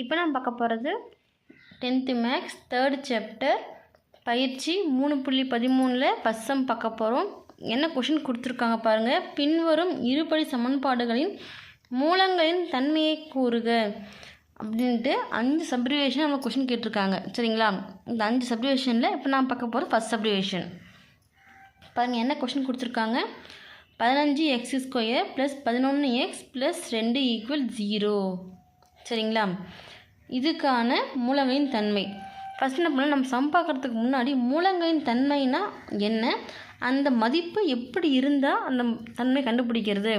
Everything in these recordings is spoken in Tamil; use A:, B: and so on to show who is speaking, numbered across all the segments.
A: இப்போ நம்ம பார்க்க போகிறது டென்த்து மேக்ஸ் தேர்ட் சாப்டர் பயிற்சி மூணு புள்ளி பதிமூணில் பஸ்ஸம் பார்க்க போகிறோம். என்ன கொஷின் கொடுத்துருக்காங்க பாருங்கள் பின்வரும் இருபடி சமன்பாடுகளின் மூலங்களின் தன்மையை கூறுக அப்படின்ட்டு அஞ்சு சப்ரிவேஷன் நம்ம கொஷின் கேட்டிருக்காங்க. சரிங்களா? இந்த அஞ்சு சப்ரிவேஷனில் இப்போ நான் பார்க்க போகிறது ஃபஸ்ட் சப்ரிவேஷன் பாருங்கள் என்ன கொஷின் கொடுத்துருக்காங்க? பதினஞ்சு எக்ஸ் ஸ்கொயர் ப்ளஸ் பதினொன்று எக்ஸ் ப்ளஸ் ரெண்டு ஈக்குவல் ஜீரோ சரிங்களா? இதுக்கான மூலங்களின் தன்மை. ஃபஸ்ட் என்ன பண்ணலாம் நம்ம சம் பார்க்குறதுக்கு முன்னாடி மூலங்களின் தன்மைனா என்ன? அந்த மதிப்பு எப்படி இருந்தால் அந்த தன்மை கண்டுபிடிக்கிறது?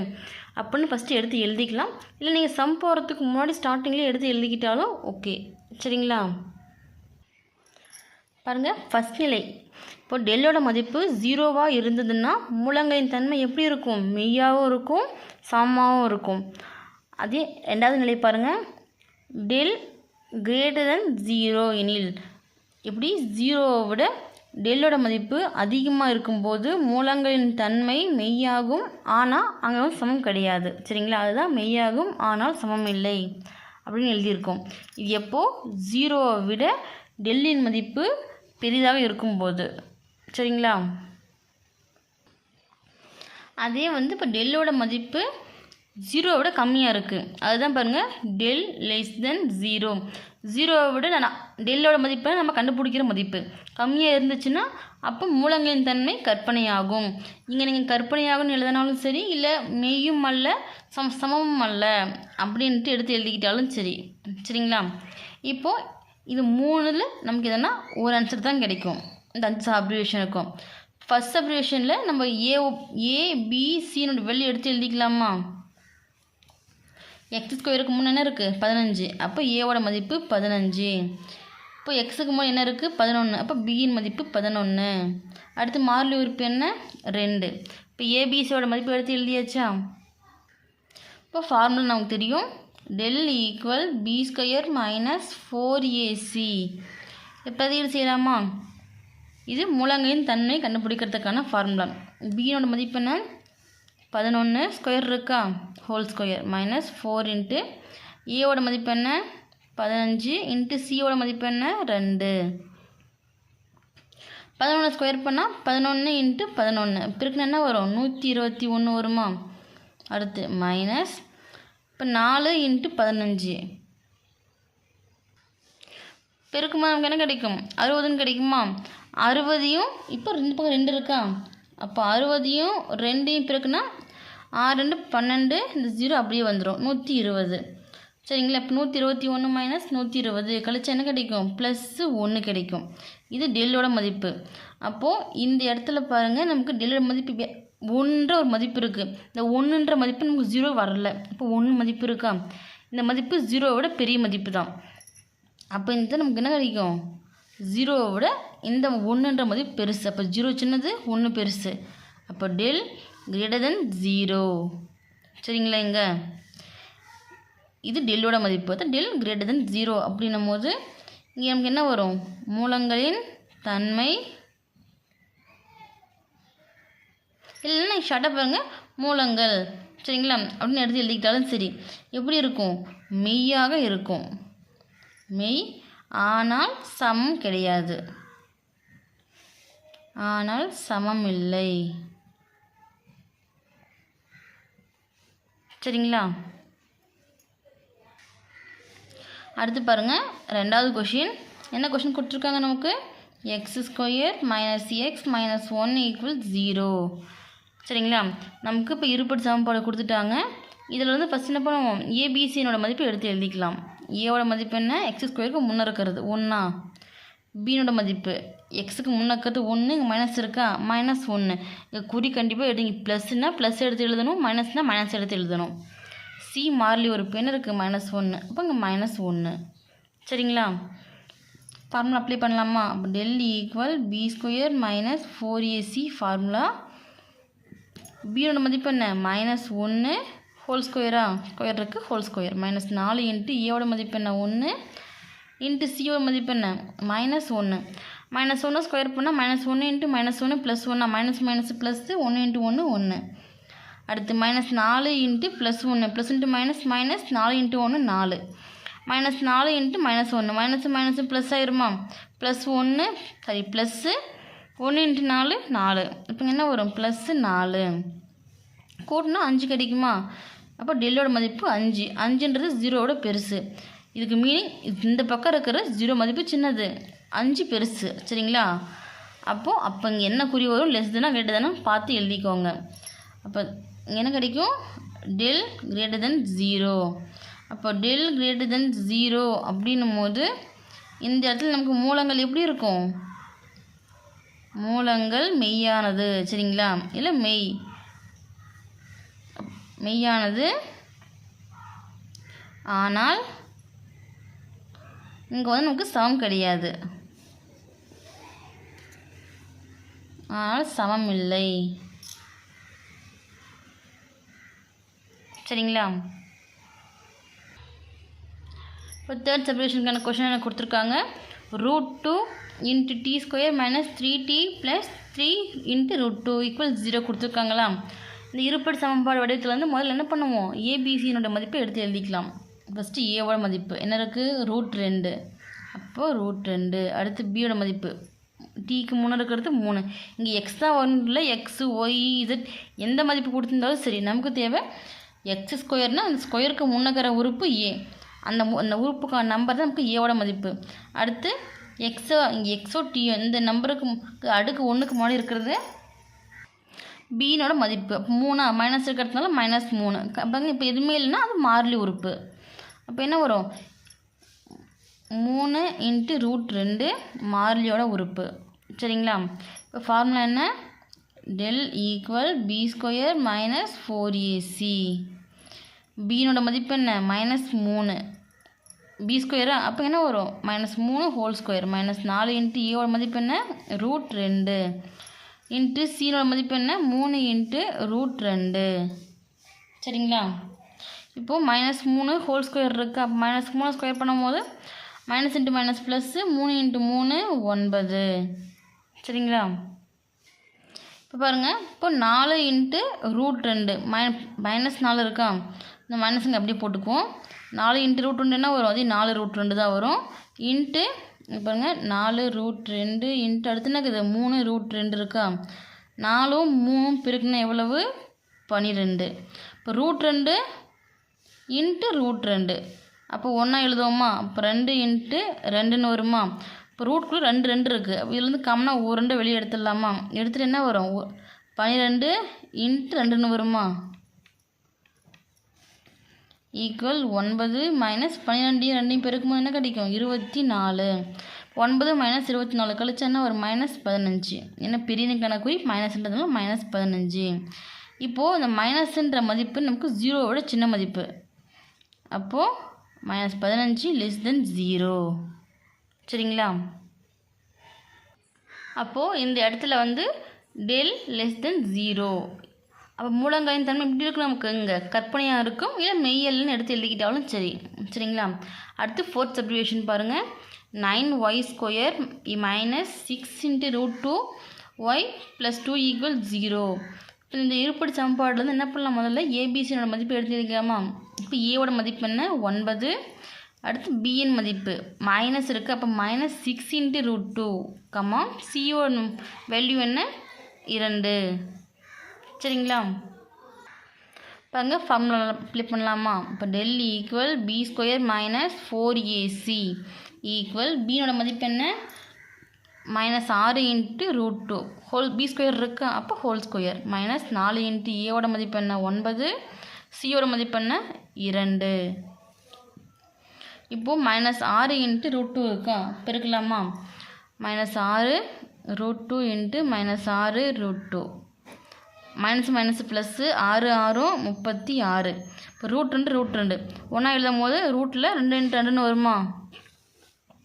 A: அப்படின்னு ஃபஸ்ட்டு எடுத்து எழுதிக்கலாம். இல்லை நீங்கள் சம் போகிறதுக்கு முன்னாடி ஸ்டார்டிங்லேயே எடுத்து எழுதிக்கிட்டாலும் ஓகே சரிங்களா? பாருங்கள் ஃபஸ்ட் நிலை. இப்போ டெல்லோட மதிப்பு ஜீரோவாக இருந்ததுன்னா மூலங்களின் தன்மை எப்படி இருக்கும்? மெய்யாகவும் இருக்கும் சமமாகவும் இருக்கும். அதே ரெண்டாவது நிலை பாருங்கள் டெல் கிரேட்டர் தென் ஜீரோ எனில். எப்படி ஜீரோவை விட டெல்லோட மதிப்பு அதிகமாக இருக்கும்போது மூலங்களின் தன்மை மெய்யாகும். ஆனால் அங்கே சமம் கிடையாது. சரிங்களா? அதுதான் மெய்யாகும் ஆனால் சமம் இல்லை. அப்படின்னு எழுதியிருக்கோம். இது எப்போது ஜீரோவை விட டெல்லின் மதிப்பு பெரிதாக இருக்கும்போது. சரிங்களா? அதே வந்து இப்போ டெல்லோட மதிப்பு ஜீரோவை விட கம்மியாக இருக்குது அதுதான் பாருங்கள் டெல் லெஸ் தென் ஜீரோ ஜீரோவை விட நான் டெல்லோட மதிப்பை நம்ம கண்டுபிடிக்கிற மதிப்பு. கம்மியாக இருந்துச்சுன்னா அப்போ மூலங்களின் தன்மை கற்பனையாகும். இங்கே நீங்கள் கற்பனையாகும்னு எழுதினாலும் சரி இல்லை மெய்யும் அல்ல சம் சமமும் அல்ல அப்படின்ட்டு எடுத்து எழுதிக்கிட்டாலும் சரி. சரிங்களா? இப்போது இது மூணில் நமக்கு எதனா ஒரு ஆன்சர் தான் கிடைக்கும். இந்த அஞ்சு இருக்கும். ஃபஸ்ட் அப்ரிவேஷனில் நம்ம ஏ ஏபிசினோட வெளியே எடுத்து எழுதிக்கலாமா? எக்ஸ் ஸ்கொயருக்கு முன்னே என்ன இருக்குது பதினஞ்சு. அப்போ ஏவோட மதிப்பு பதினஞ்சு. இப்போ எக்ஸுக்கு முன்னே என்ன இருக்குது பதினொன்று அப்போ பியின் மதிப்பு பதினொன்று அடுத்து மாறிலி உறுப்பு என்ன? ரெண்டு. இப்போ ஏபிசியோட மதிப்பு எடுத்து எழுதியாச்சா? இப்போ ஃபார்முலா நமக்கு தெரியும். Del equal B square minus four AC இப்போ செய்யலாமா? இது மூலங்களின் தன்மை கண்டுபிடிக்கிறதுக்கான ஃபார்முலா பியினோட மதிப்பு என்ன? பதினொன்று ஸ்கொயர் இருக்கா? Whole square minus four into ஏவோட மதிப்பு என்ன? பதினஞ்சு இன்ட்டு சியோட மதிப்பு என்ன? ரெண்டு. பதினொன்று ஸ்கொயர் பண்ணால் பதினொன்று இன்ட்டு பதினொன்று பிறகு என்ன வரும்? நூற்றி இருபத்தி ஒன்று வருமா? அடுத்து மைனஸ் இப்போ நாலு இன்ட்டு பதினஞ்சு. பெருக்கும்போது நமக்கு என்ன கிடைக்கும்? அறுபதுன்னு கிடைக்குமா? அறுபதையும் இப்போ ரெண்டு பக்கம் ரெண்டு இருக்கா? அப்போ அறுபதையும் ரெண்டையும் பிறக்குன்னா ஆறு ரெண்டு பன்னெண்டு இந்த ஜீரோ அப்படியே வந்துடும் நூற்றி இருபது. சரிங்களா? இப்போ நூற்றி இருபத்தி ஒன்று மைனஸ் நூற்றி இருபது. கழிச்சா என்ன கிடைக்கும்? ப்ளஸ்ஸு ஒன்று கிடைக்கும். இது டெல்லோட மதிப்பு. அப்போது இந்த இடத்துல பாருங்கள் நமக்கு டெல்லோட மதிப்பு ஒன்ற ஒரு மதிப்பு இருக்குது இந்த ஒன்றுன்ற மதிப்பு நமக்கு ஜீரோ வரல. இப்போ ஒன்று மதிப்பு இருக்கா? இந்த மதிப்பு ஜீரோவை விட பெரிய மதிப்பு தான். அப்போ இந்த நமக்கு என்ன கிடைக்கும்? ஜீரோவை விட இந்த ஒன்றுன்ற மதிப்பு பெருசு. அப்போ ஜீரோ சின்னது ஒன்று பெருசு. அப்போ டெல் கிரேட்டர் தென் ஜீரோ சரிங்களா இங்கே? இது டெல்லோட மதிப்பு. டெல் கிரேட்டர் தென் ஜீரோ அப்படின்னும் போது இங்கே நமக்கு என்ன வரும்? மூலங்களின் தன்மை இல்லைன்னா ஷார்ட்டாக பாருங்க. மூலங்கள். சரிங்களா? அப்படின்னு எடுத்து எழுதிக்கிட்டாலும் சரி. எப்படி இருக்கும்? மெய்யாக இருக்கும். மெய் ஆனால் சமம் கிடையாது. ஆனால் சமம் இல்லை சரிங்களா? அடுத்து பாருங்கள் ரெண்டாவது கொஷின் என்ன கொஷின் கொடுத்துருக்காங்க நமக்கு? X square minus X minus one equal zero சரிங்களா? நமக்கு இப்போ இருபடி சமன்பாடு கொடுத்துட்டாங்க. இதில் வந்து ஃபஸ்ட் என்ன பண்ணுவோம்? ஏபிசியினோட மதிப்பு எடுத்து எழுதிக்கலாம். ஏவோட மதிப்பு என்ன? எக்ஸ் ஸ்கொயருக்கு முன்னே இருக்கிறது. ஒன்றா பீனோட மதிப்பு. எக்ஸுக்கு முன்னக்கிறது ஒன்று இங்கே மைனஸ் இருக்கா? மைனஸ் ஒன்று இங்கே குறி கண்டிப்பாக எடுங்க ப்ளஸ்னால் ப்ளஸ் எடுத்து எழுதணும். மைனஸ்னால் மைனஸ் எடுத்து எழுதணும். சி மாறிலி ஒரு பெண் இருக்குது மைனஸ் ஒன்று அப்போ இங்கே மைனஸ் ஒன்று சரிங்களா? ஃபார்முலா அப்ளை பண்ணலாமா? அப்போ del equal B square minus four AC formula பியோட மதிப்பு என்ன? மைனஸ் ஒன்று ஹோல் ஸ்கொயரா ஸ்கொயர் இருக்குது ஹோல் ஸ்கொயர் மைனஸ் நாலு இன்ட்டு ஏவோட மதிப்பு என்ன? ஒன்று இன்ட்டு சிஓ மதிப்பு என்ன? மைனஸ் ஒன்று மைனஸ் ஒன்று ஸ்கொயர் பண்ணால் மைனஸ் ஒன்று இன்ட்டு மைனஸ் ஒன்று ப்ளஸ் ஒன்றா மைனஸ் மைனஸ் ப்ளஸ்ஸு ஒன்று இன்ட்டு ஒன்று ஒன்று அடுத்து மைனஸ் நாலு இன்ட்டு ப்ளஸ் ஒன்று ப்ளஸ் இன்ட்டு மைனஸ் மைனஸ் நாலு இன்ட்டு ஒன்று நாலு. மைனஸ் நாலு இன்ட்டு மைனஸ் ஒன்று மைனஸ் மைனஸ் ப்ளஸ் ஆயிருமா? ப்ளஸ் ஒன்று சாரி ப்ளஸ்ஸு ஒன்று இன்ட்டு நாலு நாலு. இப்போ என்ன வரும்? ப்ளஸ்ஸு நாலு. கூட்டினா அஞ்சு கிடைக்குமா அப்போ டெல்லோட மதிப்பு அஞ்சு. அஞ்சுன்றது ஜீரோவோட பெருசு. இதுக்கு மீனிங் இந்த பக்கம் இருக்கிற ஜீரோ மதிப்பு சின்னது. அஞ்சு பெருசு. சரிங்களா? அப்போது அப்போ இங்கே என்ன குறி வரும்? லெஸ் தானா கிரேட்டர் தானே பார்த்து எழுதிக்கோங்க. அப்போ என்ன கிடைக்கும்? டெல் கிரேட்டர் தென் ஜீரோ அப்போ டெல் கிரேட்டர் தென் ஜீரோ அப்படின்னும் போது இந்த இடத்துல நமக்கு மூலங்கள் எப்படி இருக்கும்? மூலங்கள் மெய்யானது. சரிங்களா? இல்லை மெய். மெய்யானது. ஆனால் இங்கே வந்து நமக்கு சமம் கிடையாது. ஆனால் சமம் இல்லை. சரிங்களா? இப்போ தேர்ட் செப்பரேஷனுக்கான கொஷின் எனக்கு கொடுத்துருக்காங்க. Root two into D square minus three D plus three into root two equal zero கொடுத்துருக்காங்களா இந்த இருப்படி சமன்பாடு வடிவத்தில் வந்து முதல்ல என்ன பண்ணுவோம்? ஏபிசியினோட மதிப்பை எடுத்து எழுதிக்கலாம். ஃபஸ்ட்டு ஏவோட மதிப்பு. என்ன இருக்குது ரூட் ரெண்டு. அப்போது ரூட் ரெண்டு. அடுத்து பியோட மதிப்பு. டிக்கு மூணு இருக்கிறது மூணு. இங்கே எக்ஸ் தான் ஒன்றில் எக்ஸு ஒய் இசட் எந்த மதிப்பு கொடுத்துருந்தாலும் சரி நமக்கு தேவை எக்ஸ் ஸ்கொயர்னால் அந்த ஸ்கொயருக்கு முன்னக்கிற உறுப்பு ஏ அந்த அந்த உறுப்புக்கான நம்பர் தான் நமக்கு ஏவோட மதிப்பு. அடுத்து எக்ஸோ இங்கே எக்ஸோ டியோ இந்த நம்பருக்கு அடுக்கு ஒன்றுக்கு முன்னாடி இருக்கிறது பீனோட மதிப்பு. அப்போ மூணா மைனஸ் இருக்கிறதுனால மைனஸ் மூணு. அப்போ இப்போ எதுவுமே இல்லைன்னா அது மாறிலி உறுப்பு. அப்போ என்ன வரும்? மூணு இன்ட்டு ரூட் ரெண்டு மாறிலியோட உறுப்பு. சரிங்களா? இப்போ ஃபார்முலா என்ன? Del equal B square minus four AC பீனோட மதிப்பு என்ன? மைனஸ் மூணு. பி ஸ்கொயரா அப்போ என்ன வரும்? மைனஸ் மூணு ஹோல் ஸ்கொயர் மைனஸ் நாலு இன்ட்டு ஏவோட மதிப்பு என்ன? ரூட் ரெண்டு. இன்ட்டு சீனோட மதிப்பு என்ன? மூணு இன்ட்டு ரூட் ரெண்டு. சரிங்களா? இப்போது மைனஸ் மூணு ஹோல் ஸ்கொயர் இருக்குது அப்போ மைனஸ் மூணு ஸ்கொயர் பண்ணும்போது மைனஸ் இன்ட்டு மைனஸ் ப்ளஸ்ஸு மூணு இன்ட்டு மூணு ஒன்பது. சரிங்களா? இப்போ பாருங்கள் இப்போ நாலு இன்ட்டு ரூட் ரெண்டு. மை மைனஸ் நாலு இருக்கா? இந்த மைனஸுங்க அப்படியே போட்டுக்குவோம். நாலு இன்ட்டு ரூட் ரெண்டு என்ன வரும் அதே நாலு ரூட் ரெண்டு தான் வரும். இன்ட்டு இப்போ பாருங்க. நாலு ரூட் ரெண்டு இன்ட்டு அடுத்து என்ன இருக்குது மூணு ரூட் ரெண்டு இருக்கா? நாலும் மூணும் பிறகுனா எவ்வளவு? பன்னிரெண்டு இப்போ ரூட் ரெண்டு இன்ட்டு ரூட் ரெண்டு. அப்போ ஒன்றா எழுதுவோமா? அப்போ ரெண்டு இன்ட்டு ரெண்டுன்னு வருமா? இப்போ ரூட்குள்ளே ரெண்டு ரெண்டு இருக்குது அப்போ இதுலேருந்து காமனாக ஒரு ரெண்டு வெளியே எடுத்துடலாமா? எடுத்துகிட்டு என்ன வரும்? ஒ- பன்னிரெண்டு இன்ட்டு ரெண்டுன்னு வருமா? ஈக்குவல் ஒன்பது மைனஸ் பன்னிரெண்டையும் ரெண்டையும் பெருக்கும்போது என்ன கிடைக்கும்? இருபத்தி நாலு ஒன்பது மைனஸ் இருபத்தி நாலு கழிச்சா என்ன ஒரு மைனஸ் பதினஞ்சு. ஏன்னா பெரிய கணக்கு மைனஸ்ன்றதுனால மைனஸ் பதினஞ்சு. இப்போது இந்த மைனஸ்ன்ற மதிப்பு நமக்கு ஜீரோவோட சின்ன மதிப்பு. அப்போது மைனஸ் பதினஞ்சு லெஸ் தென் ஜீரோ சரிங்களா? அப்போது இந்த இடத்துல வந்து டெல் லெஸ் தென் ஜீரோ அப்போ மூலங்காயின் தன்மை இப்படி இருக்கும் நமக்கு? இங்கே கற்பனையாக இருக்கும் இல்லை மெய்யல்னு எடுத்து எழுதிக்கிட்டாலும் சரி. சரிங்களா? அடுத்து ஃபோர்த் சப்ரிவேஷன் பாருங்கள் nine Y square minus six into root two Y plus two equal zero இப்போ இந்த இருப்படி சமன்பாடுலேருந்து என்ன பண்ணலாம் முதல்ல? ஏபிசியோட மதிப்பு எடுத்து எழுதிக்கலாமா? இப்போ e ஏவோட மதிப்பு என்ன? ஒன்பது. அடுத்து பிஎன் மதிப்பு. மைனஸ் இருக்குது அப்போ minus six into root two comma சியோட வேல்யூ என்ன? இரண்டு. சரிங்களா? பாருங்க ஃபார்முலா அப்ளை பண்ணலாமா? இப்போ del equal B square minus four AC equal பியோட மதிப்பு என்ன? மைனஸ் ஆறு into root two whole B square இருக்கா? அப்போ ஹோல் ஸ்கொயர் மைனஸ் நாலு இன்ட்டு ஏவோட e மதிப்பு என்ன? ஒன்பது. சியோட மதிப்பு என்ன? இரண்டு. இப்போது மைனஸ் ஆறு இன்ட்டு ரூட் டூ இருக்கா? பெருக்கலாமா? மைனஸ் ஆறு ரூட் டூ இன்ட்டு மைனஸ் ஆறு root two minus minus plus ஆறு ஆறும் முப்பத்தி ஆறு. இப்போ ரூட் ரெண்டு ரூட் ரெண்டு. ஒன்றா எழுதும் போது ரூட்டில் ரெண்டு இன்ட்டு ரெண்டுன்னு வருமா?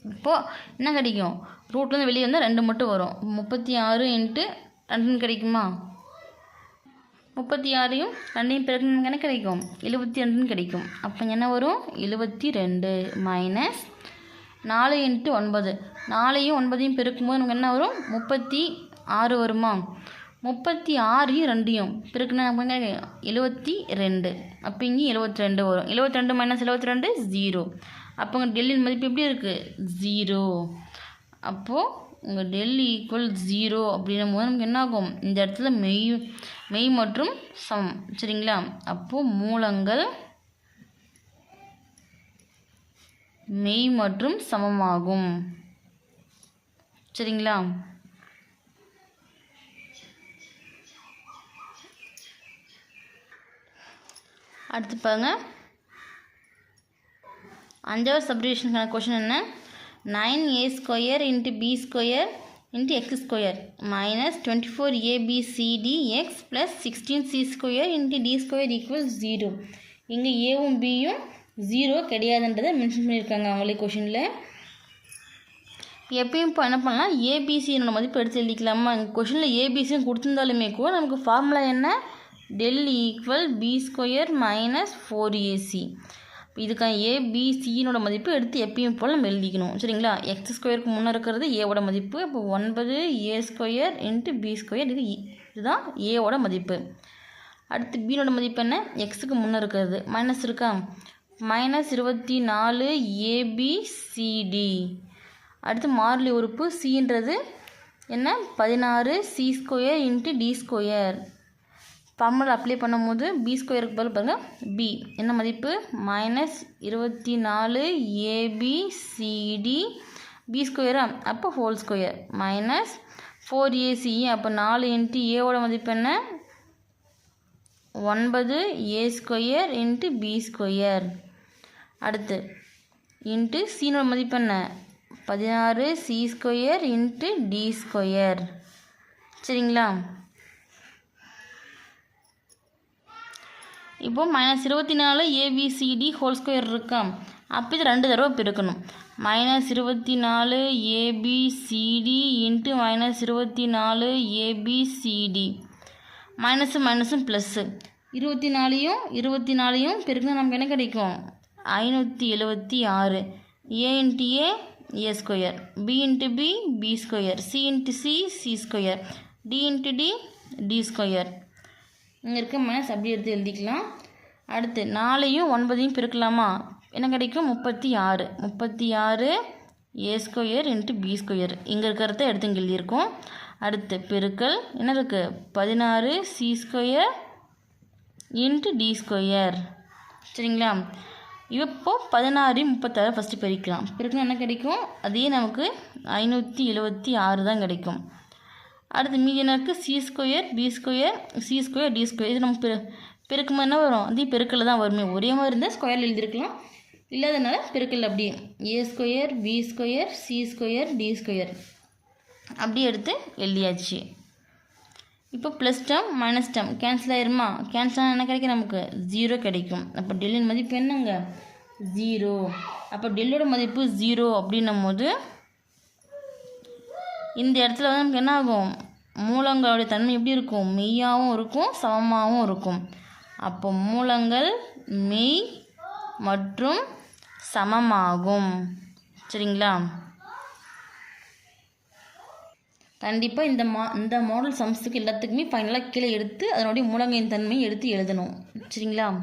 A: இப்போது என்ன கிடைக்கும்? ரூட்லேருந்து வெளியே வந்தால் ரெண்டு மட்டும் வரும். முப்பத்தி ஆறு இன்ட்டு ரெண்டுன்னு கிடைக்குமா? முப்பத்தி ஆறையும் ரெண்டையும் பிறகு என்ன கிடைக்கும்? எழுபத்தி ரெண்டுன்னு கிடைக்கும். அப்போ என்ன வரும்? எழுபத்தி ரெண்டு மைனஸ் நாலு இன்ட்டு ஒன்பது. நாலையும் ஒன்பதையும் பெருக்கும்போது நமக்கு என்ன வரும்? முப்பத்தி ஆறு வருமா? முப்பத்தி ஆறையும் ரெண்டையும் பிறகுனா நமக்கு எழுபத்தி ரெண்டு அப்போ இங்கே எழுபத்தி ரெண்டு வரும். எழுபத்தி ரெண்டு மைனஸ் எழுபத்தி ரெண்டு ஜீரோ அப்போ டெல்லியின் மதிப்பு எப்படி இருக்குது ஜீரோ அப்போது உங்கள் டெல் ஈக்குவல் ஜீரோ அப்படின்னும் போது நமக்கு என்ன ஆகும் இந்த இடத்துல மெய் மெய் மற்றும் சம் சரிங்களா? அப்போது மூலங்கள் மெய் மற்றும் சமமாகும். சரிங்களா? அடுத்து பாருங்க. அஞ்சாவது சப்டிவிஷனுக்கான கொஷின் என்ன? Nine A square into B square into X square minus twenty four ABCD X plus sixteen C square into D square equal zero இங்கே ஏவும் பியும் ஜீரோ கிடையாதுன்றதை மென்ஷன் பண்ணியிருக்காங்க அவங்களே கொஷினில் எப்பயும் இப்போ என்ன பண்ணலாம்? ஏபிசியோட மதிப்பு எடுத்து எழுதிக்கலாமா? இங்கே கொஷினில் ஏபிசியும் கொடுத்துருந்தாலுமே கூட நமக்கு ஃபார்முலா என்ன? Del equal B square minus four AC இதுக்கான ஏபிசியினோட மதிப்பு எடுத்து எப்பயும் போல் நம்ம எழுதிக்கணும். சரிங்களா? எக்ஸ் ஸ்கொயருக்கு முன்னே இருக்கிறது ஏவோட மதிப்பு. இப்போ ஒன்பது A square into B square இது இதுதான் ஏவோட மதிப்பு. அடுத்து பியோட மதிப்பு என்ன? எக்ஸுக்கு முன்னே இருக்கிறது. மைனஸ் இருக்கா? மைனஸ் இருபத்தி நாலு ஏபிசிடி அடுத்து மாறிலி உறுப்பு சின்றது என்ன? பதினாறு C square into D square formula apply பண்ணும்போது பி ஸ்கொயருக்கு பதில் பாருங்கள் பி என்ன மதிப்பு? மைனஸ் இருபத்தி நாலு ஏபிசிடி பி ஸ்கொயரா அப்போ whole square minus four AC அப்போ நாலு இன்ட்டு ஏவோட மதிப்பு என்ன? ஒன்பது A square into B square அடுத்து இன்ட்டு சீனோட மதிப்பு என்ன? பதினாறு C square into D square சரிங்களா? இப்போ மைனஸ் இருபத்தி நாலு ஏபிசிடி ஹோல் ஸ்கொயர் இருக்கா? அப்போ இது ரெண்டு தடவை பெருக்கணும். மைனஸ் இருபத்தி நாலு ஏபிசிடி இன்ட்டு மைனஸ் இருபத்தி நாலு ஏபிசிடி மைனஸு மைனஸும் ப்ளஸ்ஸு இருபத்தி நாலையும் இருபத்தி நாலையும் பெருக்கினா நமக்கு என்ன கிடைக்கும்? ஐநூற்றி எழுபத்தி ஆறு. A into A A square B into B B square C into C C square D into D D square இங்கே இருக்க மைனஸ் அப்படி எடுத்து எழுதிக்கலாம். அடுத்து நாலையும் ஒன்பதையும் பெருக்கலாமா? என்ன கிடைக்கும்? முப்பத்தி ஆறு. முப்பத்தி ஆறு A square into B square இங்கே இருக்கிறத எடுத்து இங்கே எழுதியிருக்கோம். அடுத்து பெருக்கல். என்ன இருக்குது பதினாறு C square into D square சரிங்களா? இப்போ பதினாறு முப்பத்தாறு ஃபஸ்ட்டு பெருக்கலாம். பெருக்கணும் என்ன கிடைக்கும்? அதே நமக்கு ஐநூற்றி எழுபத்தி ஆறு தான் கிடைக்கும். அடுத்து மீதி எனக்கு C square B square C square D square இது நம்ம பெரு பெருக்கும்போது என்ன வரும்? அதே பெருக்கில் தான் வருமே. ஒரே மாதிரி இருந்தால் ஸ்கொயர் எழுதியிருக்கலாம். இல்லாதனால பெருக்கல் அப்படியே A square B square C square D square அப்படியே எடுத்து எழுதியாச்சு. இப்போ plus term minus term cancel ஆயிருமா? கேன்சல் ஆனால் என்ன கிடைக்கும் நமக்கு? ஜீரோ கிடைக்கும். அப்போ டெல்லின் மதிப்பு என்னங்க? ஜீரோ அப்போ டெல்லியோட மதிப்பு ஜீரோ அப்படின்னும் போது இந்த இடத்துல வந்து நமக்கு என்ன ஆகும் மூலங்களுடைய தன்மை எப்படி இருக்கும்? மெய்யாகவும் இருக்கும் சமமாகவும் இருக்கும். அப்போ மூலங்கள் மெய் மற்றும் சமமாகும். சரிங்களா? கண்டிப்பாக இந்த மா இந்த மாடல் சம்ஸுக்கு எல்லாத்துக்குமே ஃபைனலாக கீழே எடுத்து அதனுடைய மூலங்கையின் தன்மையை எடுத்து எழுதணும். சரிங்களா?